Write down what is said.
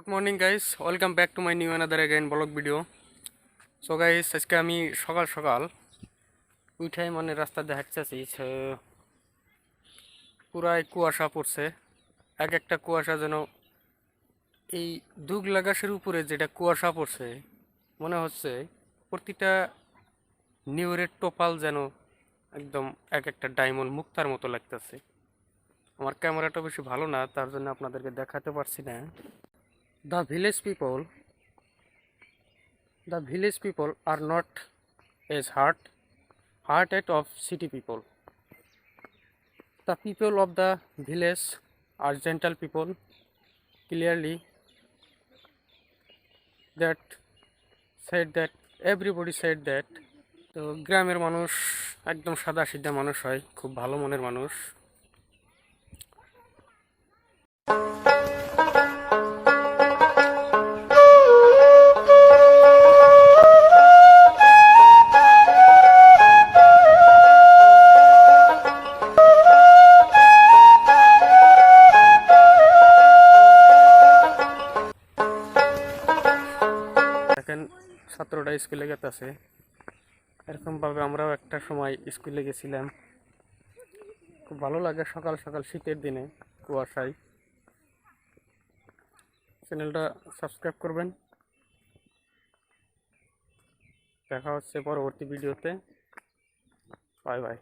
Good morning guys welcome back to my new another again blog video so guys আজকে আমি সকাল সকাল উঠাই মানে রাস্তা দিয়ে পুরাই কুয়াশা পড়ছে। এক একটা কুয়াশা যেন এই দুগলা গাছের উপরে যেটা কুয়াশা পড়ছে, মনে হচ্ছে প্রতিটা নিউরের টোপাল যেন একদম এক একটা ডায়মন্ড মুক্তার মতো লাগতেছে। আমার ক্যামেরাটা বেশি ভালো না, তার জন্য আপনাদেরকে দেখাতে পারছি না। The village people the village people are not as hard hearted of city people the people of the village are gentle people clearly that said that everybody said that তো গ্রামের মানুষ একদম সাদা সিধা মানুষ হয় খুব ভালো মনের মানুষ দেখেন ছাত্রটা স্কুলে গেতেছে। এরকমভাবে আমরাও একটা সময় স্কুলে গেছিলাম। খুব ভালো লাগে সকাল সকাল শীতের দিনে কুয়াশায়। চ্যানেলটা সাবস্ক্রাইব করবেন। দেখা হচ্ছে পরবর্তী ভিডিওতে। Bye bye.